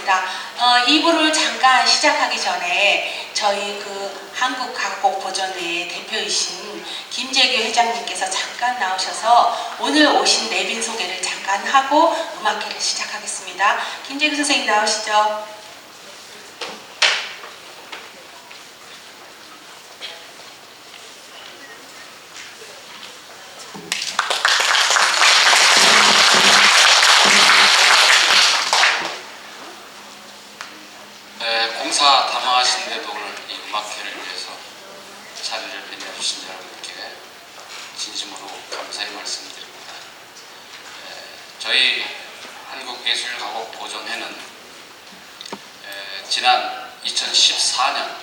하겠습니다. 어, 2부를 잠깐 시작하기 전에 저희 그 한국 각곡 보존회 대표이신 김재규 회장님께서 잠깐 나오셔서 오늘 오신 내빈 소개를 잠깐 하고 음악회를 시작하겠습니다. 김재규 선생님 나오시죠. 네, 공사 담당하시는데도 오늘 이 음악회를 위해서 자리를 빛내주신 여러분께 진심으로 감사의 말씀드립니다. 에, 저희 한국예술가곡 보존회는 에, 지난 2014년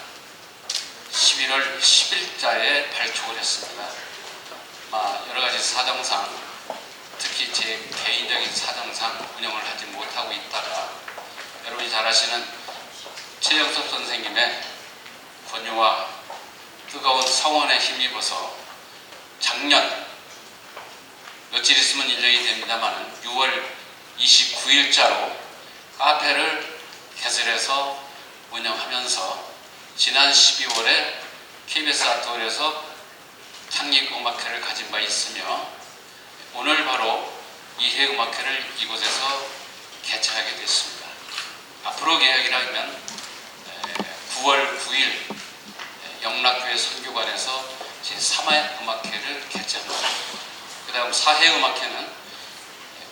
11월 10일자에 발족을 했습니다. 아, 여러 가지 사정상, 특히 제 개인적인 사정상 운영을 하지 못하고 있다가 여러분이 잘 아시는 최영섭 선생님의 권유와 뜨거운 성원에 힘입어서 작년 며칠 있으면 1년이 됩니다만 6월 29일자로 카페를 개설해서 운영하면서 지난 12월에 KBS 아트홀에서 창립 음악회를 가진 바 있으며 오늘 바로 이회 음악회를 이곳에서 개최하게 됐습니다. 앞으로 계획이라면 9월 9일 영락교회 선교관에서 제3회 음악회를 개최합니다. 그 다음 4회 음악회는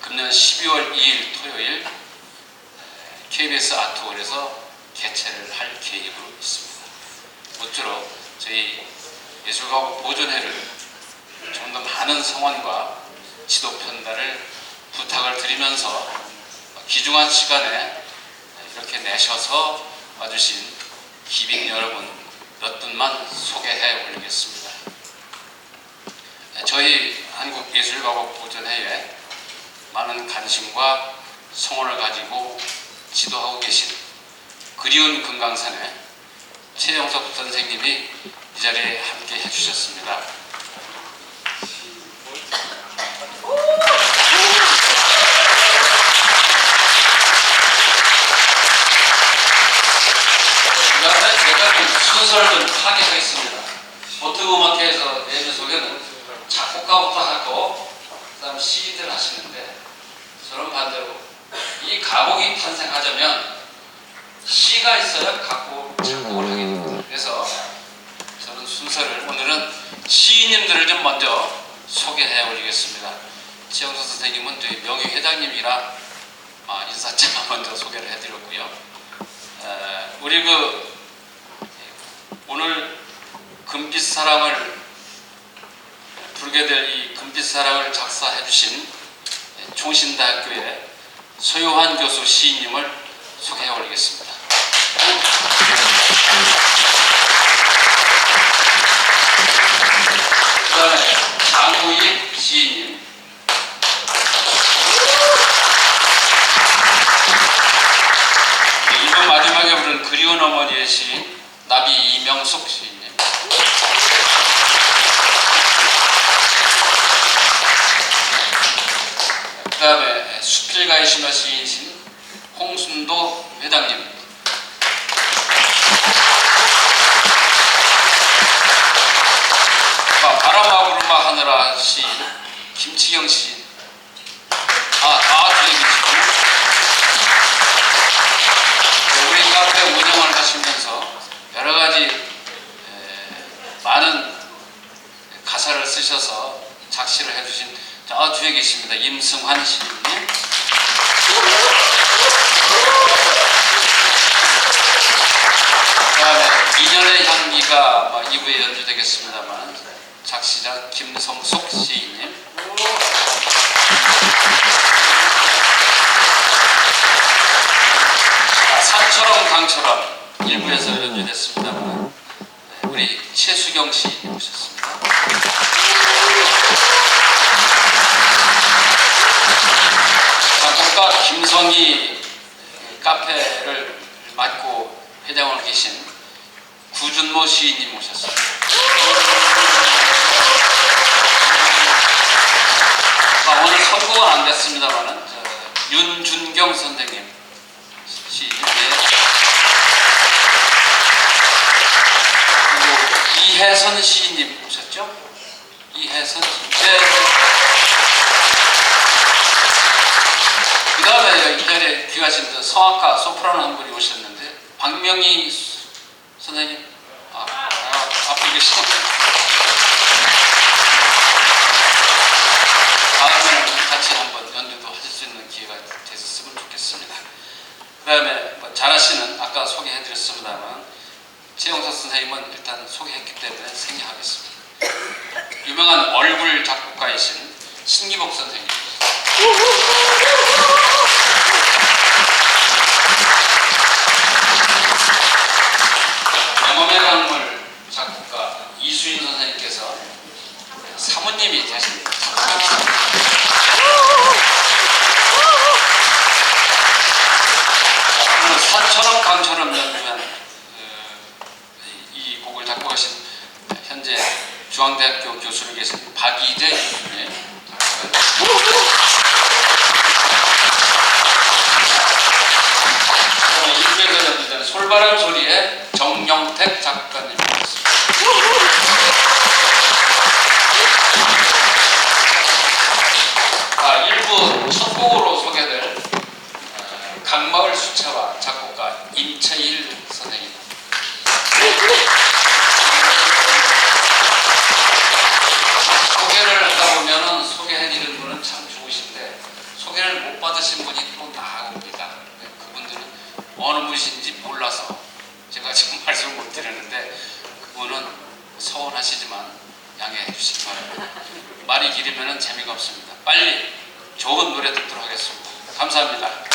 금년 12월 2일 토요일 KBS 아트홀에서 개최를 할 계획으로 있습니다. 모쪼록 저희 예술가곡 보존회를 좀 더 많은 성원과 지도 편달을 부탁을 드리면서 귀중한 시간에 이렇게 내셔서 와주신 기빈 여러분 몇 분만 소개해 올리겠습니다. 저희 한국예술가곡 보존회에 많은 관심과 성원을 가지고 지도하고 계신 그리운 금강산의 최영석 선생님이 이 자리에 함께 해주셨습니다. 그다음에 제가 그 순서를 좀 파악하겠습니다. 보통 음악회에서 내는 소개는 작곡가부터 그다음 시인들 하시는데 저는 반대로 이 가곡이 탄생하자면 시가 있어야 가곡 작곡을 하게 됩니다. 그래서 저는 순서를 오늘은 시인님들을 좀 먼저 소개해 올리겠습니다. 최영수 선생님은 저희 명예회장님이라 아, 인사차 먼저 소개를 해드렸고요. 에, 우리 그 오늘 금빛 사랑을 부르게 될 이 금빛 사랑을 작사해 주신 총신대학교의 소요한 교수 시인님을 소개해 올리겠습니다. 그 다음에 장우익 시인님 네, 이번 마지막에 부른 그리운 어머니의 시인 나비 이명숙 시인님 그 다음에 수필가의 심화 시인신 홍순도 회장님 아, 바람아 구름아 하느라 시인 김치경 시인 아, 아, 김치경 우리 카페 운영을 하시면서 여러 가지 에, 많은 가사를 쓰셔서 작시를 해주신 저 뒤에 계십니다. 임승환 시인님. 그다음에 인연의 2부에 연주되겠습니다만 작시자 김성숙 시인님. 아, 산처럼 강처럼 일부에서 연주됐습니다만 네, 우리 최수경 시인님 오셨습니다. 작곡가 김성희 카페를 맡고 회장을 계신 구준모 시인님 오셨습니다. 아, 오늘 선거가 안 됐습니다만은 윤준경 선생님 시인님. 예. 그리고 이혜선 시인님 오셨죠? 이혜선 시인. 네. 그 다음에 이 자리에 귀하신 그 성악가 소프라노 한 분이 오셨는데 박명희 수- 선생님 아, 아 앞에 계시죠? 다음에는 같이 한번 연주도 하실 수 있는 기회가 되셨으면 좋겠습니다. 그 다음에 뭐 잘하시는 아까 소개해드렸습니다만 최영석 선생님은 일단 소개했기 때문에 생략하겠습니다. 유명한 얼굴 작곡가이신 신기복 선생님. 어, 1900년 솔바람 소리의 정영택 작가님이었습니다. 아, 일부 첫 곡으로 소개될 어, 강마을 수채화 양해해 주시기 바랍니다. 말이 길으면 재미가 없습니다. 빨리 좋은 노래 듣도록 하겠습니다. 감사합니다.